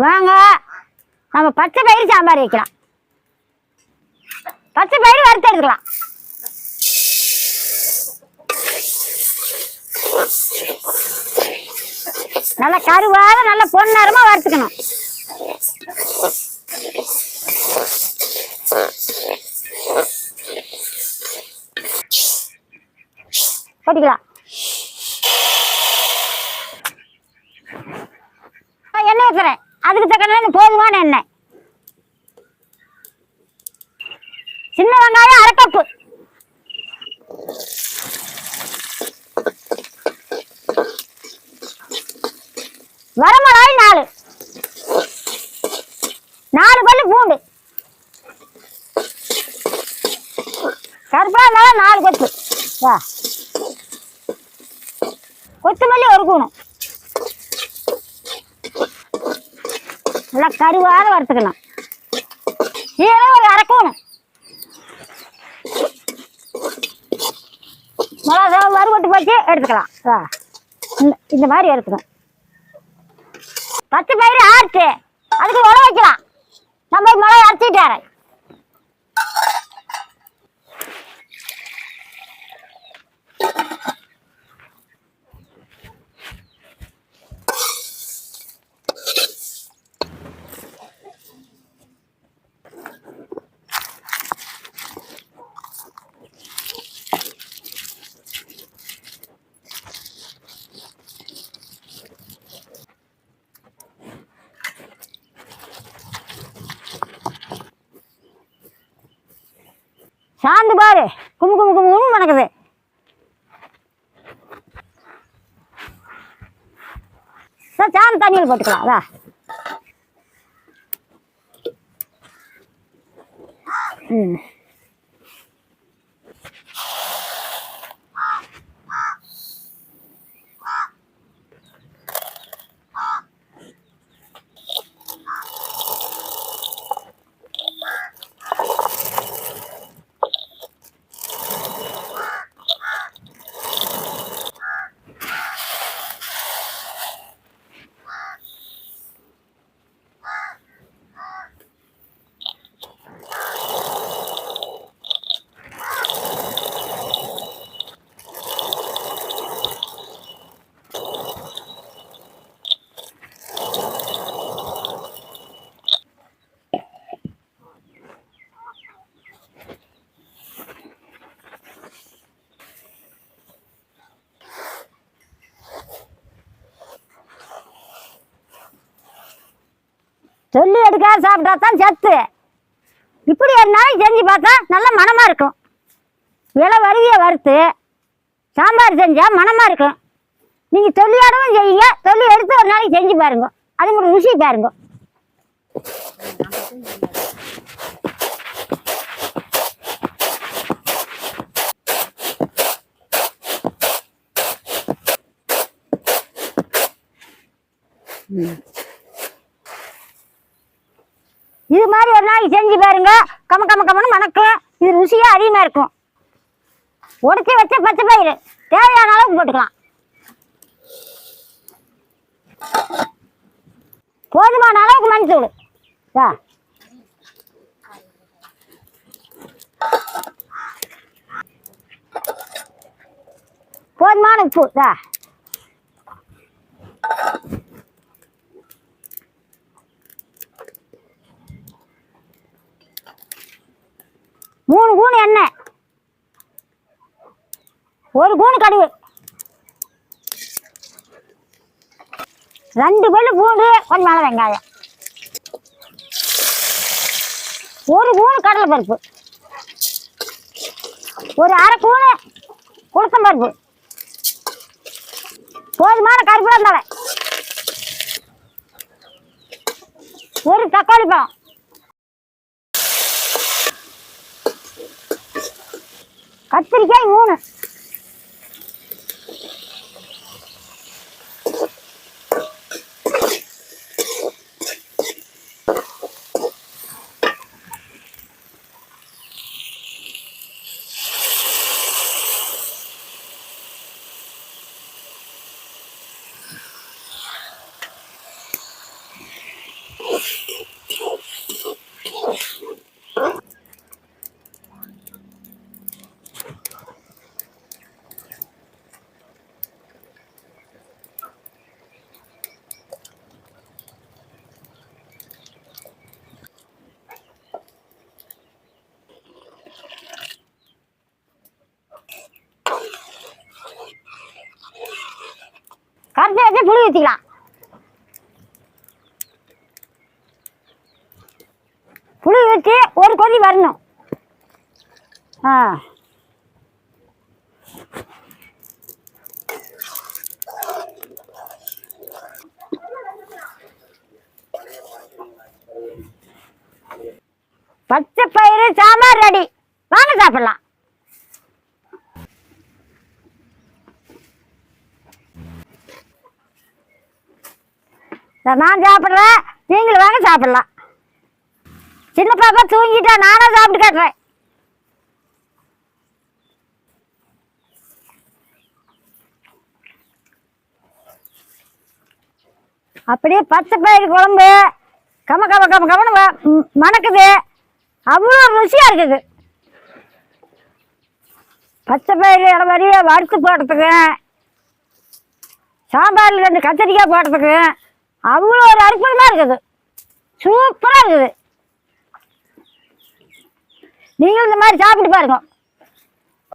வாங்க. நம்ம பச்சை பயிறு சாம்பார் வைக்கலாம். பச்சை பயிறு வறுத்து எடுக்கலாம் நல்லா கருவாக நல்லா பொன்னரமா வறுத்துக்கணும். கொட்டிக்கலாம் எண்ணெய் வைக்கிறேன் அதுக்கு தக்கன போதுமான எண்ணெய். சின்ன வெங்காயம் அரை கப்பு வரமிளகாய் நாலு. நாலு பல்லு பூண்டு. கருப்பா நாலு கொத்து. வா. கொத்தமல்லி ஒரு கூணும். நல்லா கருவாக வறுத்துக்கணும். இதெல்லாம் ஒரு அரைக்கணும் மிளகா வறுவட்டு போச்சு எடுத்துக்கலாம். வா. இந்த இந்த மாதிரி எடுத்துக்கணும். பத்து பயிர் ஆறுச்சு. அதுக்கு உழ வைக்கலாம். நம்ம மிளகா அரைச்சிட்டு வரேன். சாந்து பாரு. கும்பு கும்பு கும்புன்னு மணக்குது. சார் சாந்து தண்ணியில் போட்டுக்கலாம். அதா ம். சொல்லி எடுக்காத சாப்பிட்டா தான் சத்து. இப்படி ஒரு நாளைக்கு செஞ்சு பார்த்தா நல்ல மனமாக இருக்கும். இலை வறுவிய வறுத்து சாம்பார் செஞ்சால் மனமாக இருக்கும். நீங்கள் தொல்லியாடவும் செய்யுங்க. தொல்லி எடுத்து ஒரு நாளைக்கு செஞ்சு பாருங்க. அது உங்களுக்கு ருசி பாருங்க. இது மாதிரி ஒரு நாளைக்கு செஞ்சு பாருங்க. கம கம கமன்னு மணக்கும். இது ருசியா அதிகமா இருக்கும். உடச்சி வச்ச பச்சை பயிர் தேவையான அளவுக்கு போட்டுக்கலாம். போதுமான அளவுக்கு மஞ்சள் வா. போதுமான உப்பு. வா. மூணு கூணு எண்ணெய். ஒரு கூணு கடுகு. ரெண்டு கொள்ளு பூண்டு கொஞ்சம் மேலே வெங்காயம். ஒரு கூணு கடலை பருப்பு ஒரு அரை கூணு குளுத்தம் பருப்பு போதுமான கருப்பு இருந்தாலே. ஒரு தக்காளி பழம். கத்திரிக்காய் மூணு. கரைச்சி வச்சு புளி ஊற்றிக்கலாம் புளி ஊற்றி ஒரு கொதி வரணும். ஆ. பச்சை பயிறு சாம்பார் ரெடி. வாங்க சாப்பிடலாம். நான் சாப்பிட்றேன் நீங்களும் வாங்க சாப்பிட்லாம். சின்ன பாப்பா தூங்கிட்டா நானும் சாப்பிட்டு காட்டுறேன். அப்படியே பச்சை பயிர் குழம்பு. கம கம கம கமனு மணக்குது. அவ்வளோ ருசியாக இருக்குது. பச்சை பயிர் இடம் வரைய வறுத்து போடுறதுக்கு. சாம்பாரில் ரெண்டு கத்திரிக்காய் போடுறதுக்கு. அவ்வளோ ஒரு அற்புதமாக இருக்குது. சூப்பராக இருக்குது. நீங்களும் இந்த மாதிரி சாப்பிட்டு பாருங்க.